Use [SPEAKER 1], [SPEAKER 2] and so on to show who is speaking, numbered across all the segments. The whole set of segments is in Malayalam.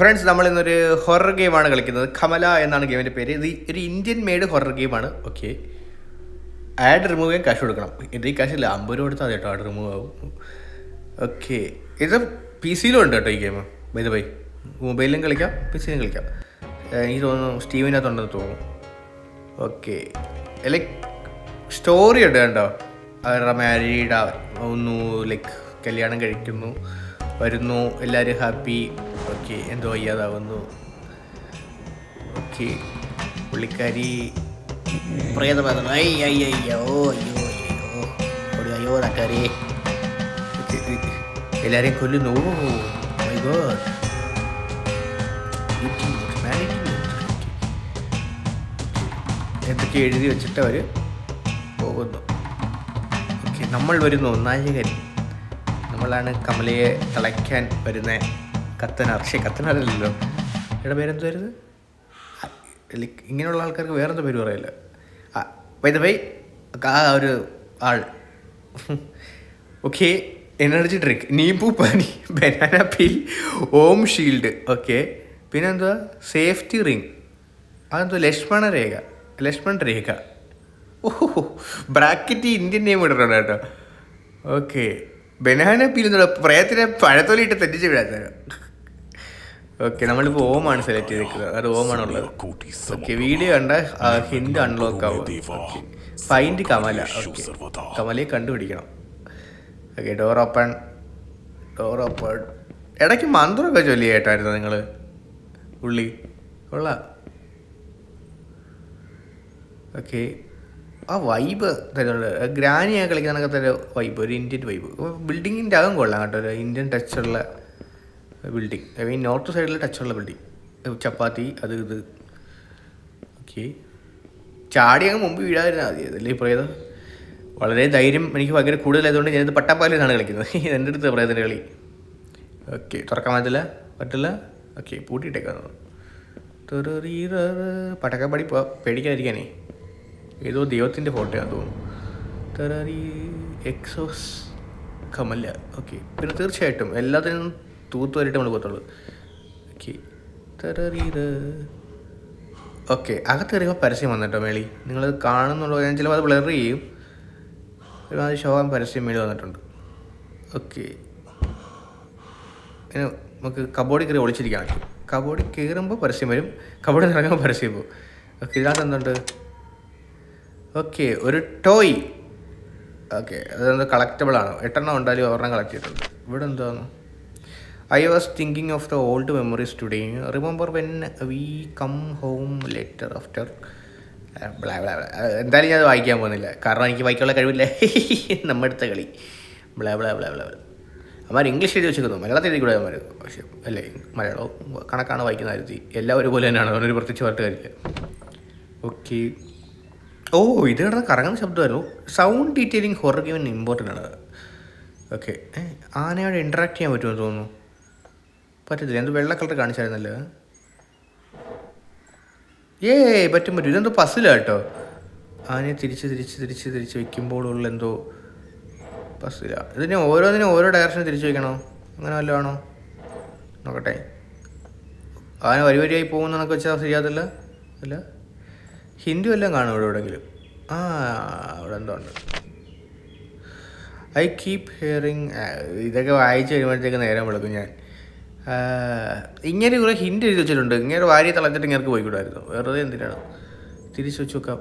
[SPEAKER 1] ഫ്രണ്ട്സ് നമ്മൾ ഇന്നൊരു ഹൊറർ ഗെയിമാണ് കളിക്കുന്നത്. കമല എന്നാണ് ഗെയിമിന്റെ പേര്. ഇത് ഒരു ഇന്ത്യൻ മെയ്ഡ് ഹൊറർ ഗെയിമാണ്. ഓക്കെ. ആഡ് റിമൂവ് ചെയ്യാൻ കാശ് കൊടുക്കണം. ഇത് ഈ കാശില്ല അമ്പത് രൂപ കൊടുത്താൽ കേട്ടോ. ആഡ് റിമൂവ് ആവും. ഓക്കെ. ഇത് പി സിയിലും ഉണ്ട് കേട്ടോ ഈ ഗെയിം ബൈ ബൈ മൊബൈലിലും കളിക്കാം പി സിയിലും കളിക്കാം എനിക്ക് തോന്നുന്നു സ്റ്റീവിനകത്തുണ്ടെന്ന് തോന്നുന്നു. ഓക്കെ. ലൈക്ക് സ്റ്റോറി ഉണ്ട് കേട്ടോ. അവരുടെ മാരീഡ് ഒന്നു ലൈക്ക് കല്യാണം കഴിക്കുന്നു. വരുന്നു. എല്ലാവരും ഹാപ്പി ഓക്കെ എന്തോ വയ്യാതാവുന്നു. ഓക്കെ പുള്ളിക്കാരി പ്രേതബാധന ഐ ഐ അയ്യോ അയ്യോ അയ്യോ. ഓടി അയ്യോ തക്കാരി എല്ലാരെയും കൊല്ലുന്നു. ഓ മൈ ഗോഡ് എന്തൊക്കെ എഴുതി വെച്ചിട്ട് അവർ പോകുന്നു. ഓക്കെ നമ്മൾ വരുന്നു. നായകൻ. നമ്മളാണ് കമലയെ തളയ്ക്കാൻ വരുന്ന കത്തനാർ പക്ഷേ കത്തനാരല്ലോ എവിടെ പേരെന്ത് വരുന്നത് ലൈക്ക് ഇങ്ങനെയുള്ള ആൾക്കാർക്ക് വേറെന്താ പേര് പറയില്ല വൈദ വൈ ആ ഒരു ആൾ. Okay energy drink nimbu pani banana peel Om shield okay പിന്നെന്തുവാ? സേഫ്റ്റി റിങ് അതെന്തോ ലക്ഷ്മണ രേഖ. ലക്ഷ്മൺ രേഖ. ഓഹോ ബ്രാക്കറ്റ് ഇന്ത്യൻ നെയിം ഇടണം കേട്ടോ. ഓക്കെ ബനാന പീൽ എന്നുള്ള പ്രയത്തിനെ തെറ്റിച്ച് വിടാത്ത ഓക്കെ നമ്മളിപ്പോൾ ഓമാണ് സെലക്ട് ചെയ്തിരിക്കുന്നത്. അത് ഓമാണുള്ളത് ഓക്കെ വീഡിയോ കണ്ട ഹിന്ദ് അൺലോക്ക് ആവും ഫൈൻഡ് കമല. കമലയെ കണ്ടുപിടിക്കണം. Okay door open door open ഇടയ്ക്ക് മന്ത്രമൊക്കെ ചൊല്ലി കേട്ടായിരുന്നു നിങ്ങൾ ഉള്ളി കൊള്ളാം. ഓക്കെ ആ വൈബ് തരുന്നുണ്ട് ഗ്രാനിയൊക്കെ കളിക്കാനൊക്കെ തന്നെ വൈബ് ഒരു ഇന്ത്യൻ വൈബ് ബിൽഡിങ്ങിന്റെ അകം കൊള്ളാം കേട്ടോ. ഒരു ഇന്ത്യൻ ടച്ചുള്ള ബിൽഡിങ് ഐ മീൻ നോർത്ത് സൈഡിൽ ടച്ചുള്ള ബിൽഡിങ് ചപ്പാത്തി അത് ഇത്. ഓക്കെ ചാടി അങ്ങ് മുമ്പ് വീഴാതിരുന്നാൽ മതി. അതല്ലേ പ്രേതം വളരെ ധൈര്യം എനിക്ക് ഭയങ്കര കൂടുതലായതുകൊണ്ട് ഞാനിത് പട്ടാപ്പാലിലാണ് കളിക്കുന്നത്. എന്റെ അടുത്ത് പ്രേതന്റെ കളി. ഓക്കെ തുറക്കാൻ പറ്റില്ല പറ്റില്ല ഓക്കെ പൂട്ടിയിട്ടേക്കാന്ന് പടക്കപ്പടി പോ പേടിക്കാതിരിക്കാനേ. ഏതോ ദൈവത്തിന്റെ ഫോട്ടോയാണെന്ന് തോന്നുന്നു. തെററി എക്സോസ് കമല്ല ഓക്കെ. പിന്നെ തീർച്ചയായിട്ടും എല്ലാത്തിനും തൂത്ത് വരിട്ട് നമ്മൾ പോകത്തുള്ളൂ. ഓക്കെ. തെററീത് ഓക്കെ. അകത്ത് കയറിയപ്പോൾ പരസ്യം വന്നിട്ടോ മേളി. നിങ്ങൾ കാണുന്നുള്ളൂ. ഞാൻ ചിലപ്പോൾ അത് ബ്ലർ ചെയ്യും. ഒരുപാട് ശോകം പരസ്യം മേളി വന്നിട്ടുണ്ട്. ഓക്കെ. പിന്നെ നമുക്ക് കബോർഡിൽ കയറി ഒളിച്ചിരിക്കാൻ പറ്റും. കബോർഡിൽ കയറുമ്പോൾ പരസ്യം വരും. നിന്ന് ഇറങ്ങുമ്പോൾ പരസ്യം പോകും. ഓക്കെ. ഇതിനകത്ത് എന്തുണ്ട്? ഓക്കെ ഒരു ടോയ്. ഓക്കെ അതെന്ത് കളക്റ്റബിൾ ആണ്? എട്ടെണ്ണം ഉണ്ടായാലും ഒരെണ്ണം കളക്ട് ചെയ്തിട്ടുണ്ട്. ഇവിടെ എന്താണ് I was thinking of the old memories today remember when we come home letter after എന്തായാലും ഞാൻ വായിക്കാൻ പോകുന്നില്ല. കാരണം എനിക്ക് വായിക്കാനുള്ള കഴിവില്ല. നമ്മുടെ അടുത്ത കളി. ബ്ലാ ബ്ലാ ബ്ലാ ബ്ലാ അമ്മമാർ ഇംഗ്ലീഷ് എഴുതി വെച്ചിരുന്നു മലയാളത്തിൽ എഴുതി കൂടെ അമ്മമാർ പക്ഷേ അല്ലേ മലയാളം കണക്കാണ് വായിക്കുന്ന കാര്യത്തിൽ. എല്ലാം ഒരുപോലെ തന്നെയാണ്. അവരൊരു പ്രത്യേകിച്ച് പറഞ്ഞിട്ട് കാര്യമില്ല. ഓക്കെ. ഓ ഇത് കിടന്ന് കറങ്ങുന്ന ശബ്ദമായിരുന്നു. സൗണ്ട് ഡീറ്റെയിലിംഗ് ഹൊറർ ഗെയിമിന് ഇമ്പോർട്ടന്റ് ആണ് ഓക്കെ ആനയോട് ഇൻട്രാക്ട് ചെയ്യാൻ പറ്റുമെന്ന് തോന്നുന്നു. പറ്റത്തില്ല. എന്ത് വെള്ള കളർ കാണിച്ചായിരുന്നല്ലോ? ഏ പറ്റും പറ്റും. ഇതെന്തോ പസിലാണ് കേട്ടോ. ആനയെ തിരിച്ച് തിരിച്ച് തിരിച്ച് തിരിച്ച് വെക്കുമ്പോഴുള്ള എന്തോ പസില ഇതിനെ ഓരോന്നിനും ഓരോ ഡയറക്ഷൻ തിരിച്ച് വെക്കണോ? അങ്ങനെ വല്ലതും ആണോ? നോക്കട്ടെ. ആന വരി വരിയായി പോകുന്നതൊക്കെ വെച്ചാൽ ശരിയാകത്തില്ല? അല്ല? ഹിന്ദി എല്ലാം കാണും ഇവിടെ എവിടെയെങ്കിലും ആ അവിടെ എന്തോ ഉണ്ട്. ഐ കീപ് ഹിയറിങ് ഇതൊക്കെ വായിച്ച് കഴിയുമ്പോഴത്തേക്ക് നേരം വിളക്കും ഞാൻ. ഇങ്ങനെ കുറേ ഹിൻഡ് എഴുതി വെച്ചിട്ടുണ്ട്. ഇങ്ങനെ വാരി തളച്ചിട്ട് ഇങ്ങനെ പോയിക്കൂടായിരുന്നു. വെറുതെ എന്തിനാണ്? തിരിച്ചു വെച്ച് വെക്കാം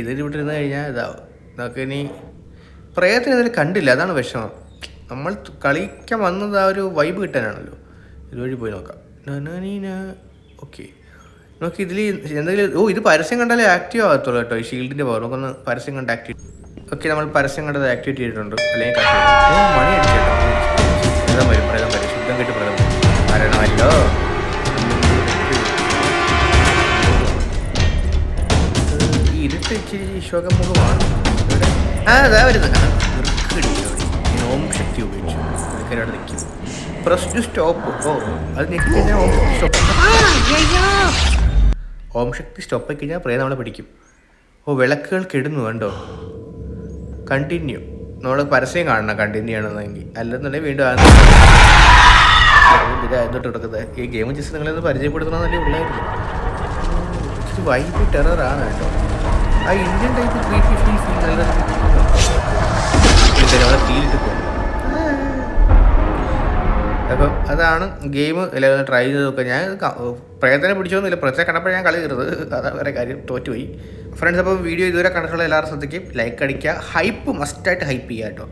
[SPEAKER 1] ഇതിൽ വിട്ടിരുന്ന് കഴിഞ്ഞാൽ ഇതാവും നമുക്ക് ഇനി പ്രേയത്തിന് ഇതിൽ കണ്ടില്ല. അതാണ് വിഷമം. നമ്മൾ കളിക്കാൻ വന്നത് ആ ഒരു വൈബ് കിട്ടാനാണല്ലോ. ഇതുവഴി പോയി നോക്കാം. ഓക്കെ നമുക്ക് ഇതിൽ എന്തെങ്കിലും ഓ ഇത് പരസ്യം കണ്ടാലേ ആക്റ്റീവ് ആകത്തുള്ളൂ കേട്ടോ ഈ ഷീൽഡിന്റെ പവർ നമുക്കൊന്ന് പരസ്യം കണ്ട് ആക്റ്റീവ് ഓക്കെ നമ്മൾ പരസ്യം കണ്ടത് ആക്ടിവേറ്റ് ചെയ്തിട്ടുണ്ട്. അല്ലെങ്കിൽ മണി ശുദ്ധം കെട്ട് പ്രേതം. ഇരുട്ട് ഇച്ചിരി ആ ഉപയോഗിച്ചു. പ്രസ് ടു സ്റ്റോപ്പ് ഓ അത് നിൽക്കുന്ന സ്റ്റോപ്പ് ഓം ശക്തി സ്റ്റോപ്പ് കഴിഞ്ഞാൽ പ്രേ നമ്മളെ പിടിക്കും. ഓ വിളക്കുകൾ കെടുന്നു കണ്ടോ? കണ്ടിന്യൂ നമ്മൾ പരസ്യം കാണണം കണ്ടിന്യൂ ആണെന്നെങ്കിൽ അല്ലെന്നുണ്ടെങ്കിൽ വീണ്ടും ആ എടുക്കുന്നത് ഈ ഗെയിം ജസ്റ്റ് നിങ്ങളെ പരിചയപ്പെടുത്തണമെന്നല്ലേ ഉള്ളായിരുന്നു. ഇച്ചിരി വൈബ് ടെററാണ് കേട്ടോ. ആ Indian type three fifty feel നല്ല തീയിലിട്ട് അപ്പം അതാണ് ഗെയിം ട്രൈ ചെയ്ത് നോക്കുക ഞാൻ പ്രയത്നം പിടിച്ചൊന്നുമില്ല. പ്രത്യേകം കണ്ടപ്പോൾ ഞാൻ കളി തീർന്നത്. അതാ വേറെ കാര്യം തോറ്റുപോയി. ഫ്രണ്ട്സ് അപ്പോൾ വീഡിയോ ഇതുവരെ കണ്ടിട്ടുള്ള എല്ലാവരും ശ്രദ്ധിക്കും. ലൈക്ക് അടിക്കുക. ഹൈപ്പ് മസ്റ്റായിട്ട് ഹൈപ്പ് ചെയ്യുക കേട്ടോ.